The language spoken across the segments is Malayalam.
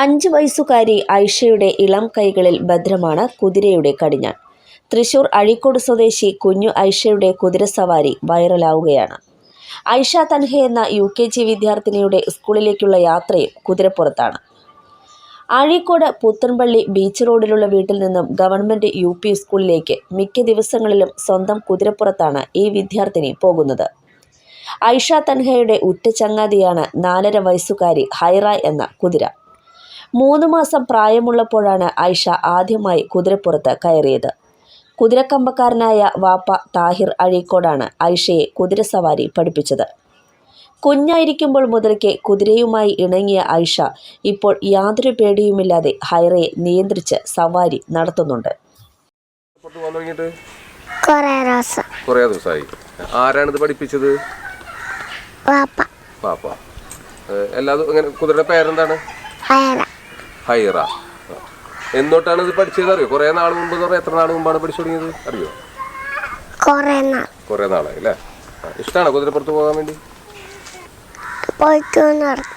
അഞ്ച് വയസ്സുകാരി ഐഷയുടെ ഇളം കൈകളിൽ ഭദ്രമാണ് കുതിരയുടെ കടിഞ്ഞാൻ. തൃശൂർ അഴീക്കോട് സ്വദേശി കുഞ്ഞു ഐഷയുടെ കുതിരസവാരി വൈറലാവുകയാണ്. ഐഷ തൻഹ എന്ന യു കെ ജി വിദ്യാർത്ഥിനിയുടെ സ്കൂളിലേക്കുള്ള യാത്രയും കുതിരപ്പുറത്താണ്. അഴീക്കോട് പുത്തൻപള്ളി ബീച്ച് റോഡിലുള്ള വീട്ടിൽ നിന്നും ഗവൺമെന്റ് യു പി സ്കൂളിലേക്ക് മിക്ക ദിവസങ്ങളിലും സ്വന്തം കുതിരപ്പുറത്താണ് ഈ വിദ്യാർത്ഥിനി പോകുന്നത്. ഐഷ തൻഹയുടെ ഉറ്റ ചങ്ങാതിയാണ് നാലര വയസ്സുകാരി ഹൈറ എന്ന കുതിര. മൂന്ന് മാസം പ്രായമുള്ളപ്പോഴാണ് ഐഷ ആദ്യമായി കുതിരപ്പുറത്ത് കയറിയത്. കുതിരക്കമ്പക്കാരനായ വാപ്പ താഹിർ അഴീക്കോടാണ് ഐഷയെ കുതിരസവാരി പഠിപ്പിച്ചത്. കുഞ്ഞായിരിക്കുമ്പോൾ മുതൽക്കേ കുതിരയുമായി ഇണങ്ങിയ ഐഷ ഇപ്പോൾ യാതൊരു പേടിയുമില്ലാതെ ഹൈറയെ നിയന്ത്രിച്ച് സവാരി നടത്തുന്നുണ്ട്. കൊറേ ദിവസമായി. ആരാണിത് പഠിപ്പിച്ചത്? വാപ്പ. പാപ്പ എല്ലാ ഇങ്ങനെ കുതിരയുടെ പേരെന്താണ്? ഹൈറ. എന്നോട്ടാണ് ഇത് പഠിച്ചത് അറിയോ? കുറേ നാൾ മുമ്പ് എന്ന് പറഞ്ഞാൽ എത്ര നാൾ മുമ്പാണ് പഠിച്ചു തുടങ്ങിയത് അറിയോ? കൊറേ നാളായി അല്ലേ? ഇഷ്ടാണ് ഇഷ്ടമാണോ കുതിരപ്പുറത്ത് പോകാൻ വേണ്ടി?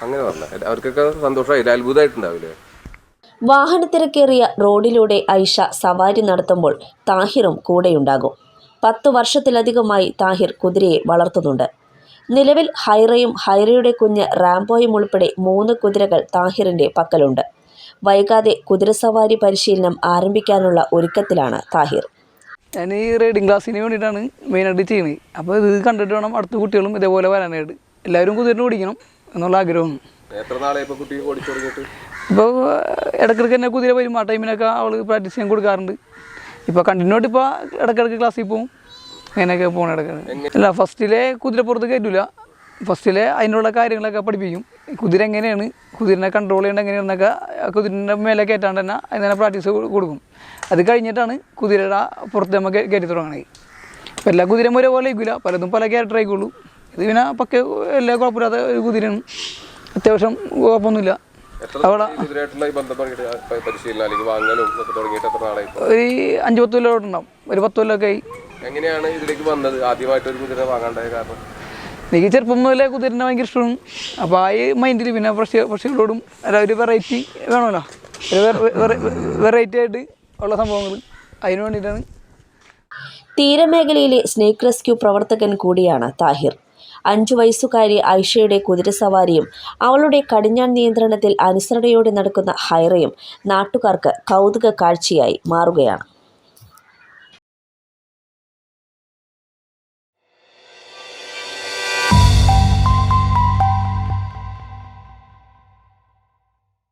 അങ്ങനെ പറഞ്ഞ. അവർക്കൊക്കെ സന്തോഷമായില്ല അത്ഭുതമായിട്ടുണ്ടാവില്ലേ? വാഹനത്തിരക്കേറിയ റോഡിലൂടെ ഐഷ സവാരി നടത്തുമ്പോൾ താഹിറും കൂടെയുണ്ടാകും. പത്തു വർഷത്തിലധികമായി താഹിർ കുതിരയെ വളർത്തുന്നുണ്ട്. നിലവിൽ ഹൈറയും ഹൈറയുടെ കുഞ്ഞ് റാംബോയും ഉൾപ്പെടെ മൂന്ന് കുതിരകൾ താഹിറിന്റെ പക്കലുണ്ട്. വൈകാതെ കുതിരസവാരി പരിശീലനം ആരംഭിക്കാനുള്ള ഒരുക്കത്തിലാണ് താഹിർ. ഞാൻ ഈ റൈഡിങ് ക്ലാസ്സിന് വേണ്ടിയിട്ടാണ് മെയിനായിട്ട് ചെയ്യുന്നത്. അപ്പോൾ ഇത് കണ്ടിട്ട് വേണം അടുത്ത കുട്ടികളും ഇതേപോലെ വരാനായിട്ട്. എല്ലാവരും കുതിരനെ ഓടിക്കണം എന്നുള്ള ആഗ്രഹമാണ്. ഇപ്പോൾ ഇടക്കിടക്ക് തന്നെ കുതിര വരും. ആ ടൈമിനൊക്കെ അവൾ പ്രാക്ടീസ് ചെയ്യാൻ കൊടുക്കാറുണ്ട്. ഇപ്പോൾ കണ്ടിന്യൂ ആയിട്ട് ഇപ്പോൾ ഇടയ്ക്കിടയ്ക്ക് ക്ലാസ്സിൽ പോകും അങ്ങനെയൊക്കെ പോകണം ഇടയ്ക്കിടയ്ക്ക് അല്ല ഫസ്റ്റിലെ കുതിരപ്പുറത്ത് കയറ്റില്ല ഫസ്റ്റിലെ അതിനുള്ള കാര്യങ്ങളൊക്കെ പഠിപ്പിക്കും. കുതിര എങ്ങനെയാണ്? കുതിരനെ കൺട്രോൾ ചെയ്യേണ്ടത് എങ്ങനെയാണെന്നൊക്കെ കുതിരന്റെ മേലെ കയറ്റാണ്ട് തന്നെ അതിനെ പ്രാക്ടീസ് കൊടുക്കും. അത് കഴിഞ്ഞിട്ടാണ് കുതിരയുടെ പുറത്ത് നമ്മൾ കയറ്റി തുടങ്ങണത്. അപ്പോൾ എല്ലാ കുതിരയും ഒരേപോലെ ആയിക്കില്ല പലതും പല ക്യാരക്ടർ ആയിക്കോളൂ ഇത് പിന്നെ പക്ക എല്ലാ കുഴപ്പമില്ലാത്ത ഒരു കുതിരയാണ്. അത്യാവശ്യം കുഴപ്പമൊന്നുമില്ല. അവിടെ ഒരു അഞ്ച് പത്ത് കൊല്ലം ഉണ്ടാവും. ഒരു പത്ത് കൊല്ലമൊക്കെ ആയി. എങ്ങനെയാണ് ഇതിലേക്ക് വന്നത്? ആദ്യമായിട്ട് ഒരു കുതിര വാങ്ങാണ്ടായ കാരണം? എനിക്ക് ചെറുപ്പം മുതലേ കുതിരനെ ഭയങ്കര ഇഷ്ടമാണ്. അപ്പോൾ ആ മൈൻഡിൽ പിന്നെ പക്ഷി പക്ഷികളോടും ഒരു വെറൈറ്റി വേണമല്ലോ. വെറൈറ്റി ആയിട്ട് ഉള്ള സംഭവങ്ങൾ അതിന് വേണ്ടിയിട്ടാണ്. തീരമേഖലയിലെ സ്നേക്ക് റെസ്ക്യൂ പ്രവർത്തകൻ കൂടിയാണ് താഹിർ. അഞ്ചു വയസ്സുകാരി ഐഷയുടെ കുതിരസവാരിയും അവളുടെ കടിഞ്ഞാൺ നിയന്ത്രണത്തിൽ അനുസരണയോടെ നടക്കുന്ന ഹൈറയും നാട്ടുകാർക്ക് കൗതുക കാഴ്ചയായി മാറുകയാണ്.